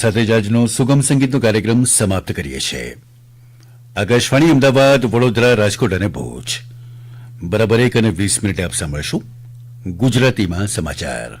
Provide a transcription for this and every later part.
સાથે જ આજનો સુગમ સંગીતનો કાર્યક્રમ સમાપ્ત કરીએ છીએ. આકાશવાણી અમદાવાદ, વડોદરા, રાજકોટ અને ભુજ. બરાબર એક અને વીસ મિનિટે આપ સાંભળશું ગુજરાતીમાં સમાચાર.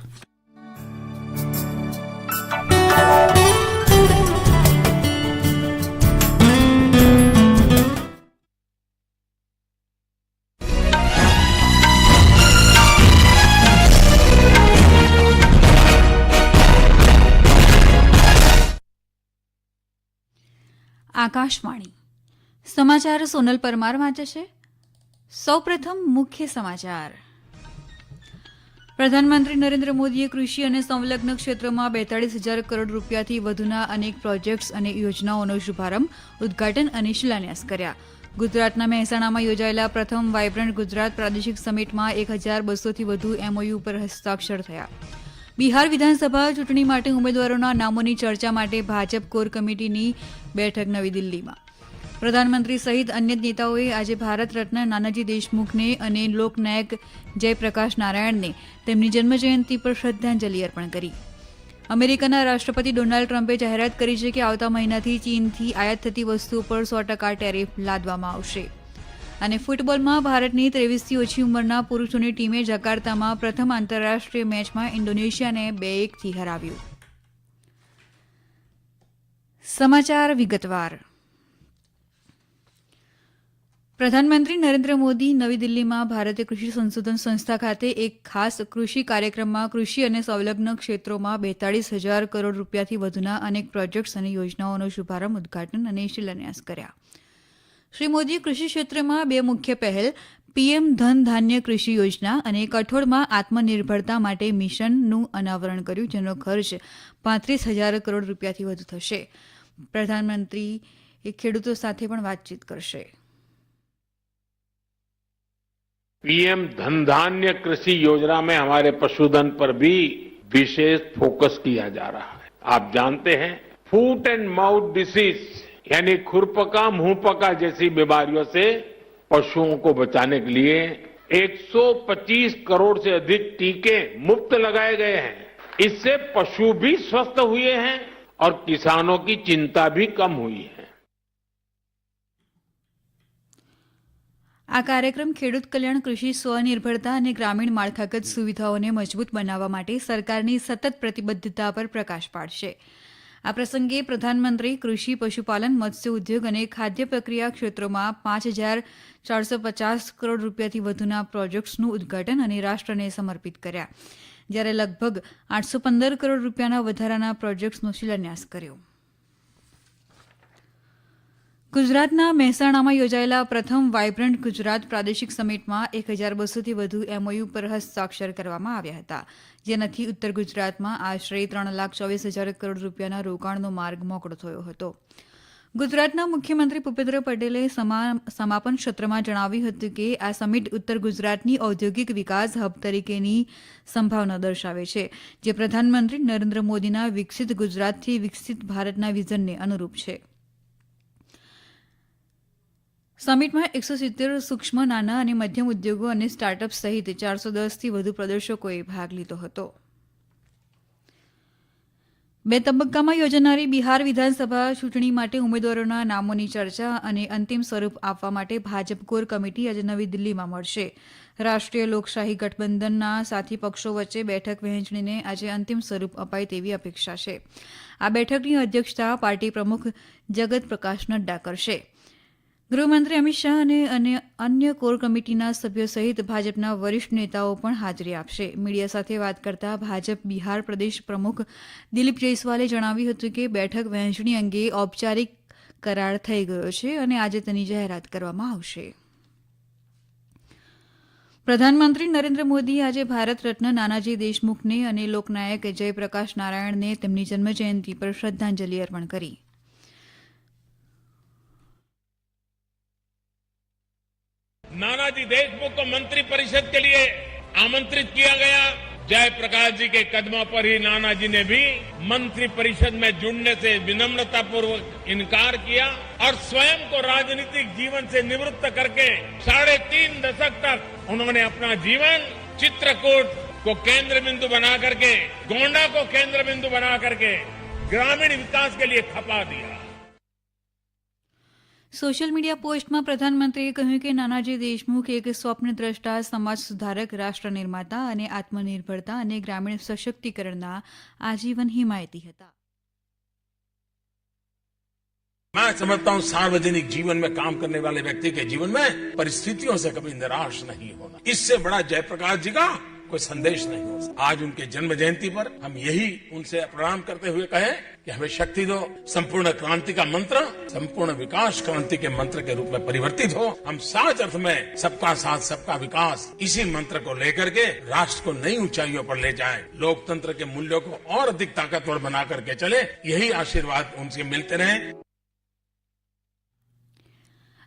આકાશવાણી. સમાચાર સોનલ પરમાર વાંચે છે. સૌપ્રથમ મુખ્ય સમાચાર. પ્રધાનમંત્રી નરેન્દ્ર મોદીએ કૃષિ અને સંલગ્ન ક્ષેત્રમાં બેતાળીસ હજાર કરોડ રૂપિયાથી વધુના અનેક પ્રોજેક્ટ્સ અને યોજનાઓનો શુભારંભ, ઉદઘાટન અને શિલાન્યાસ કર્યા. ગુજરાતના મહેસાણામાં યોજાયેલા પ્રથમ વાયબ્રન્ટ ગુજરાત પ્રાદેશિક સમિટમાં એક હજાર બસોથી વધુ એમઓયુ પર હસ્તાક્ષર થયા. બિહાર વિધાનસભા ચૂંટણી માટે ઉમેદવારોના નામોની ચર્ચા માટે ભાજપ કોર કમિટીની બેઠક નવી દિલ્હીમાં. પ્રધાનમંત્રી સહિત અન્ય નેતાઓએ આજે ભારત રત્ન નાનાજી દેશમુખને અને લોકનાયક જયપ્રકાશ નારાયણને તેમની જન્મજયંતિ પર શ્રદ્ધાંજલિ અર્પણ કરી. અમેરિકાના રાષ્ટ્રપતિ ડોનાલ્ડ ટ્રમ્પે જાહેરાત કરી છે કે આવતા મહિનાથી ચીનથી આયાત થતી વસ્તુઓ પર સો ટકા ટેરિફ લાદવામાં આવશે. અને ફૂટબોલમાં ભારતની ત્રેવીસથી ઓછી ઉંમરના પુરુષોની ટીમે જકાર્તામાં પ્રથમ આંતરરાષ્ટ્રીય મેચમાં ઇન્ડોનેશિયાને બે એકથી હરાવ્યું. સમાચાર વિગતવાર. પ્રધાનમંત્રી નરેન્દ્ર મોદી નવી દિલ્હીમાં ભારતીય કૃષિ સંશોધન સંસ્થા ખાતે એક ખાસ કૃષિ કાર્યક્રમમાં કૃષિ અને સંલગ્ન ક્ષેત્રોમાં બેતાળીસ હજાર કરોડ રૂપિયાથી વધુના અનેક પ્રોજેક્ટ્સ અને યોજનાઓનો શુભારંભ ઉદઘાટન અને શિલાન્યાસ કર્યા. શ્રી મોદીએ કૃષિ ક્ષેત્રમાં બે મુખ્ય પહેલ પીએમ ધન ધાન્ય કૃષિ યોજના અને કઠોળમાં આત્મનિર્ભરતા માટે મિશનનું અનાવરણ કર્યું જેનો ખર્ચ પાંત્રીસ હજાર કરોડ રૂપિયાથી વધુ થશે પ્રધાનમંત્રી એ ખેડૂતો સાથે પણ વાતચીત કરશે पीएम धन धान्य कृषि योजना में हमारे पशुधन पर भी विशेष फोकस किया जा रहा है आप जानते हैं फूट एंड माउथ डिसीज यानी खुरपका मुंहपका जैसी बीमारियों से पशुओं को बचाने के लिए 125 करोड़ से अधिक टीके मुफ्त लगाए गए हैं इससे पशु भी स्वस्थ हुए हैं और किसानों की चिंता भी कम हुई है આ કાર્યક્રમ ખેડૂત કલ્યાણ કૃષિ સ્વનિર્ભરતા અને ગ્રામીણ માળખાગત સુવિધાઓને મજબૂત બનાવવા માટે સરકારની સતત પ્રતિબદ્ધતા પર પ્રકાશ પાડશે આ પ્રસંગે પ્રધાનમંત્રી કૃષિ, પશુપાલન, મત્સ્ય ઉદ્યોગ અને ખાદ્ય પ્રક્રિયા ક્ષેત્રોમાં પાંચ હજાર ચારસો પચાસ કરોડ રૂપિયાથી વધુના પ્રોજેક્ટ્સનું ઉદઘાટન અને રાષ્ટ્રને સમર્પિત કર્યા. જ્યારે લગભગ આઠસો પંદર કરોડ રૂપિયાના વધારાના પ્રોજેક્ટ્સનો શિલાન્યાસ કર્યો. ગુજરાતના મહેસાણામાં યોજાયેલા પ્રથમ વાયબ્રન્ટ ગુજરાત પ્રાદેશિક સમિટમાં એક હજાર બસોથી વધુ એમઓયુ પર હસ્તાક્ષર કરવામાં આવ્યા હતા. જેનાથી ઉત્તર ગુજરાતમાં આશરે ત્રણ લાખ ચોવીસ હજાર કરોડ રૂપિયાના રોકાણનો માર્ગ મોકળો થયો હતો. ગુજરાતના મુખ્યમંત્રી ભૂપેન્દ્ર પટેલે સમા- સમાપન સત્રમાં જણાવ્યું હતું કે આ સમિટ ઉત્તર ગુજરાતની ઔદ્યોગિક વિકાસ હબ તરીકેની સંભાવના દર્શાવે છે, જે પ્રધાનમંત્રી નરેન્દ્ર મોદીના વિકસિત ગુજરાતથી વિકસિત ભારતના વિઝનને અનુરૂપ છે. સમિટમાં એકસો સિત્તેર સૂક્ષ્મ, નાના અને મધ્યમ ઉદ્યોગો અને સ્ટાર્ટઅપ સહિત ચારસો દસથી વધુ પ્રદર્શકોએ ભાગ લીધો હતો. બે તબક્કામાં યોજાનારી બિહાર વિધાનસભા ચૂંટણી માટે ઉમેદવારોના નામોની ચર્ચા અને અંતિમ સ્વરૂપ આપવા માટે ભાજપ કોર કમિટી આજે નવી દિલ્હીમાં મળશે. રાષ્ટ્રીય લોકશાહી ગઠબંધનના સાથી પક્ષો વચ્ચે બેઠક વહેંચણીને આજે અંતિમ સ્વરૂપ અપાય તેવી અપેક્ષા છે. આ બેઠકની અધ્યક્ષતા પાર્ટી પ્રમુખ જગત પ્રકાશ નડ્ડા કરશે. ગૃહમંત્રી અમિત શાહ અને અને અન્ય કોર કમિટીના સભ્યો સહિત ભાજપના વરિષ્ઠ નેતાઓ પણ હાજરી આપશે. મીડિયા સાથે વાત કરતા ભાજપ બિહાર પ્રદેશ પ્રમુખ દિલીપ જયસ્વાલે જણાવ્યું હતું કે બેઠક વહેંચણી અંગે ઔપચારિક કરાર થઈ ગયો છે અને આજે તેની જાહેરાત કરવામાં આવશે. પ્રધાનમંત્રી નરેન્દ્ર મોદી આજે ભારત રત્ન નાનાજી દેશમુખને અને લોકનાયક જયપ્રકાશ નારાયણને તેમની જન્મજયંતિ પર શ્રદ્ધાંજલિ અર્પણ કરી. नानाजी देशमुख को मंत्री परिषद के लिए आमंत्रित किया गया। जयप्रकाश जी के कदमों पर ही नाना जी ने भी मंत्री परिषद में जुड़ने से विनम्रता पूर्वक इनकार किया और स्वयं को राजनीतिक जीवन से निवृत्त करके साढ़े तीन दशक तक उन्होंने अपना जीवन चित्रकूट को केंद्र बिंदु बना करके, गोंडा को केंद्र बिंदु बना करके ग्रामीण विकास के लिए खपा दिया। સોશિયલ મીડિયા પોસ્ટમાં પ્રધાનમંત્રીએ કહ્યું કે નાનાજી દેશમુખ એક સ્વપ્નદ્રષ્ટા સમાજ સુધારક રાષ્ટ્ર નિર્માતા અને આત્મનિર્ભરતા અને ગ્રામીણ સશક્તિકરણના આજીવન હિમાયતી હતા मैं समझता हूं सार्वजनिक जीवन में काम करने वाले व्यक्ति के जीवन में परिस्थितियों से कभी निराश नहीं होना इससे बड़ा जयप्रकाश जी का कोई संदेश नहीं हो आज उनके जन्म जयंती पर हम यही उनसे प्रणाम करते हुए कहें कि हमें शक्ति दो, संपूर्ण क्रांति का मंत्र, संपूर्ण विकास क्रांति के मंत्र के रूप में परिवर्तित हो। हम साच अर्थ में सबका साथ, सबका विकास इसी मंत्र को लेकर के राष्ट्र को नई ऊंचाइयों पर ले जाएँ। लोकतंत्र के मूल्यों को और अधिक ताकतवर बना करके चले। यही आशीर्वाद उनसे मिलते रहे।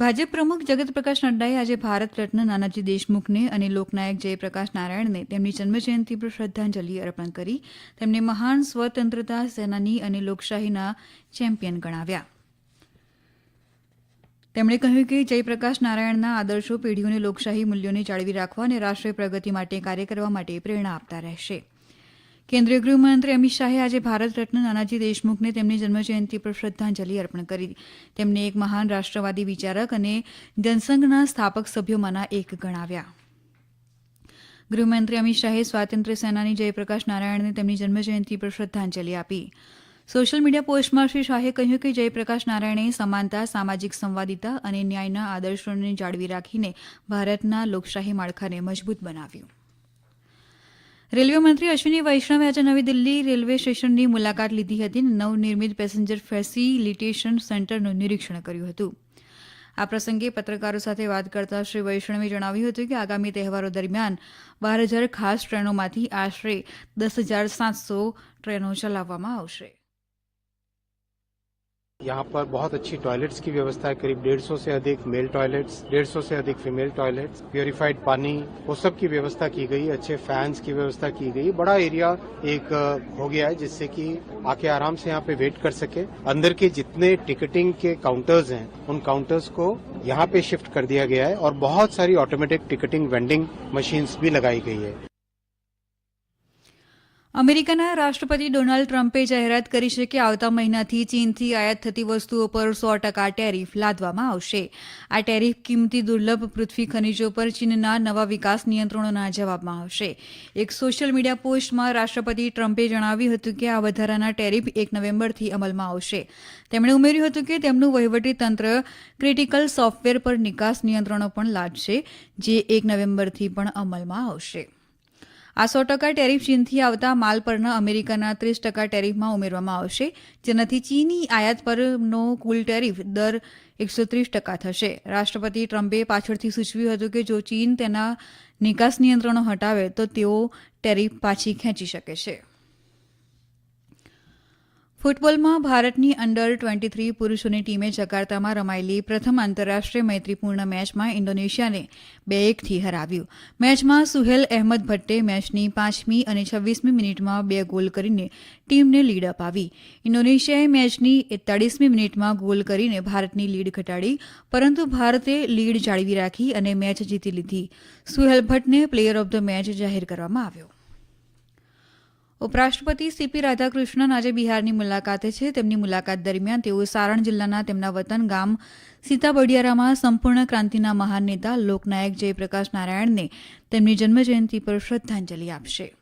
ભાજપ પ્રમુખ જગત પ્રકાશ નડ્ડાએ આજે ભારત રત્ન નાનાજી દેશમુખને અને લોકનાયક જયપ્રકાશ નારાયણને તેમની જન્મજયંતિ પર શ્રદ્ધાંજલિ અર્પણ કરી તેમને મહાન સ્વતંત્રતા સેનાની અને લોકશાહીના ચેમ્પિયન ગણાવ્યા. તેમણે કહ્યું કે જયપ્રકાશ નારાયણના આદર્શો પેઢીઓને લોકશાહી મૂલ્યોને જાળવી રાખવા અને રાષ્ટ્રીય પ્રગતિ માટે કાર્ય કરવા માટે પ્રેરણા આપતા રહેશે. કેન્દ્રીય ગૃહમંત્રી અમિત શાહે આજે ભારત રત્ન નાનાજી દેશમુખને તેમની જન્મજયંતિ પર શ્રદ્ધાંજલિ અર્પણ કરી. તેમને એક મહાન રાષ્ટ્રવાદી વિચારક અને જનસંઘના સ્થાપક સભ્યોમાંના એક ગણાવ્યા. ગૃહમંત્રી અમિત શાહે સ્વાતંત્ર્ય સેનાની જયપ્રકાશ નારાયણને તેમની જન્મજયંતિ પર શ્રદ્ધાંજલિ આપી. સોશિયલ મીડિયા પોસ્ટમાં શ્રી શાહે કહ્યું કે જયપ્રકાશ નારાયણે સમાનતા, સામાજિક સંવાદિતા અને ન્યાયના આદર્શોને જાળવી રાખીને ભારતના લોકશાહી માળખાને મજબૂત બનાવ્યું. રેલવે મંત્રી અશ્વિની વૈષ્ણવે આજે નવી દિલ્હી રેલવે સ્ટેશનની મુલાકાત લીધી હતી અને નવનિર્મિત પેસેન્જર ફેસિલિટેશન સેન્ટરનું નિરીક્ષણ કર્યું હતું. આ પ્રસંગે પત્રકારો સાથે વાત કરતા શ્રી વૈષ્ણવે જણાવ્યું હતું કે આગામી તહેવારો દરમિયાન બાર હજાર ખાસ ટ્રેનોમાંથી આશરે દસ હજાર સાતસો ટ્રેનો ચલાવવામાં આવશે. यहाँ पर बहुत अच्छी टॉयलेट्स की व्यवस्था है। करीब डेढ़ सौ से अधिक मेल टॉयलेट्स डेढ़ सौ से अधिक फीमेल टॉयलेट्स प्योरीफाइड पानी, वो सब की व्यवस्था की गई, अच्छे फैंस की व्यवस्था की गई। बड़ा एरिया एक हो गया है जिससे कि आके आराम से यहाँ पे वेट कर सके। अंदर के जितने टिकटिंग के काउंटर्स हैं, उन काउंटर्स को यहाँ पे शिफ्ट कर दिया गया है और बहुत सारी ऑटोमेटिक टिकटिंग वेंडिंग मशीन्स भी लगाई गई है। અમેરિકાના રાષ્ટ્રપતિ ડોનાલ્ડ ટ્રમ્પે જાહેરાત કરી છે કે આવતા મહિનાથી ચીનથી આયાત થતી વસ્તુઓ પર સો ટકા ટેરિફ લાદવામાં આવશે. આ ટેરિફ કિંમતી દુર્લભ પૃથ્વી ખનિજો પર ચીનના નવા વિકાસ નિયંત્રણોના જવાબમાં આવશે. એક સોશિયલ મીડિયા પોસ્ટમાં રાષ્ટ્રપતિ ટ્રમ્પે જણાવ્યું હતું કે આ વધારાના ટેરિફ એક નવેમ્બરથી અમલમાં આવશે. તેમણે ઉમેર્યું હતું કે તેમનું વહીવટી તંત્ર ક્રિટિકલ સોફ્ટવેર પર નિકાસ નિયંત્રણો પણ લાદશે, જે એક નવેમ્બરથી પણ અમલમાં આવશે. આ સો ટકા ટેરિફ ચીનથી આવતા માલ પરના અમેરિકાના ત્રીસ ટકા ટેરિફમાં ઉમેરવામાં આવશે, જેનાથી ચીની આયાત પરનો કુલ ટેરિફ દર એકસો ત્રીસ ટકા થશે. રાષ્ટ્રપતિ ટ્રમ્પે પાછળથી સૂચવ્યું હતું કે જો ચીન તેના નિકાસ નિયંત્રણો હટાવે, તો તેઓ ટેરિફ પાછી ખેંચી શકે છે. ફૂટબોલમાં ભારતની અંડર ટ્વેન્ટી થ્રી પુરુષોની ટીમે જકાર્તામાં રમાયેલી પ્રથમ આંતરરાષ્ટ્રીય મૈત્રીપૂર્ણ મેચમાં ઇન્ડોનેશિયાને બે એકથી હરાવ્યું. મેચમાં સુહેલ અહેમદ ભટ્ટે મેચની પાંચમી અને છવ્વીસમી મિનિટમાં બે ગોલ કરીને ટીમને લીડ અપાવી. ઇન્ડોનેશિયાએ મેચની એકતાળીસમી મિનિટમાં ગોલ કરીને ભારતની લીડ ઘટાડી, પરંતુ ભારતે લીડ જાળવી રાખી અને મેચ જીતી લીધી. સુહેલ ભટ્ટને પ્લેયર ઓફ ધ મેચ જાહેર કરવામાં આવ્યો. ઉપરાષ્ટ્રપતિ સીપી રાધાકૃષ્ણન આજે બિહારની મુલાકાતે છે. તેમની મુલાકાત દરમિયાન તેઓ સારણ જિલ્લાના તેમના વતન ગામ સીતાબડિયારામાં સંપૂર્ણ ક્રાંતિના મહાન નેતા લોકનાયક જયપ્રકાશ નારાયણને તેમની જન્મજયંતિ પર શ્રદ્ધાંજલિ આપશે.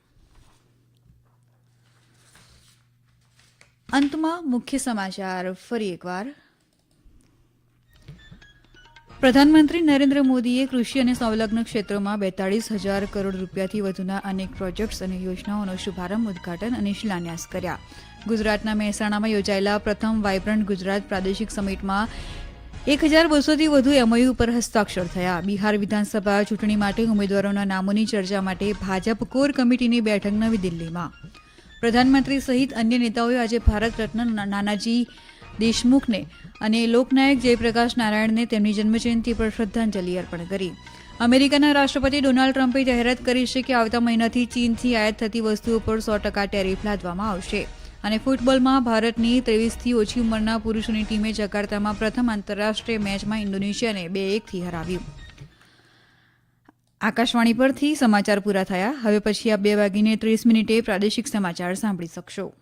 અંતમાં મુખ્ય સમાચાર ફરી એકવાર. પ્રધાનમંત્રી નરેન્દ્ર મોદીએ કૃષિ અને સંલગ્ન ક્ષેત્રોમાં બેતાળીસ હજાર કરોડ રૂપિયાથી વધુના અનેક પ્રોજેક્ટ્સ અને યોજનાઓનો શુભારંભ, ઉદઘાટન અને શિલાન્યાસ કર્યા. ગુજરાતના મહેસાણામાં યોજાયેલા પ્રથમ વાયબ્રન્ટ ગુજરાત પ્રાદેશિક સમિટમાં એક હજાર બસોથી વધુ એમઓયુ ઉપર હસ્તાક્ષર થયા. બિહાર વિધાનસભા ચૂંટણી માટે ઉમેદવારોના નામોની ચર્ચા માટે ભાજપ કોર કમિટીની બેઠક નવી દિલ્હીમાં. પ્રધાનમંત્રી સહિત અન્ય નેતાઓએ આજે ભારત રત્ન નાનાજી દેશમુખને અને લોકનાયક જયપ્રકાશ નારાયણને તેમની જન્મજયંતિ પર શ્રદ્ધાંજલિ અર્પણ કરી. અમેરિકાના રાષ્ટ્રપતિ ડોનાલ્ડ ટ્રમ્પે જાહેરાત કરી છે કે આવતા મહિનાથી ચીનથી આયાત થતી વસ્તુઓ પર સો ટકા ટેરિફ લાદવામાં આવશે. અને ફૂટબોલમાં ભારતની ત્રેવીસથી ઓછી ઉંમરના પુરુષોની ટીમે જકાર્તામાં પ્રથમ આંતરરાષ્ટ્રીય મેચમાં ઇન્ડોનેશિયાને બે એકથી હરાવ્યું. આકાશવાણી પરથી સમાચાર પૂરા થયા. હવે પછી આ બે વાગીને ત્રીસ મિનિટે પ્રાદેશિક સમાચાર સાંભળી શકશો.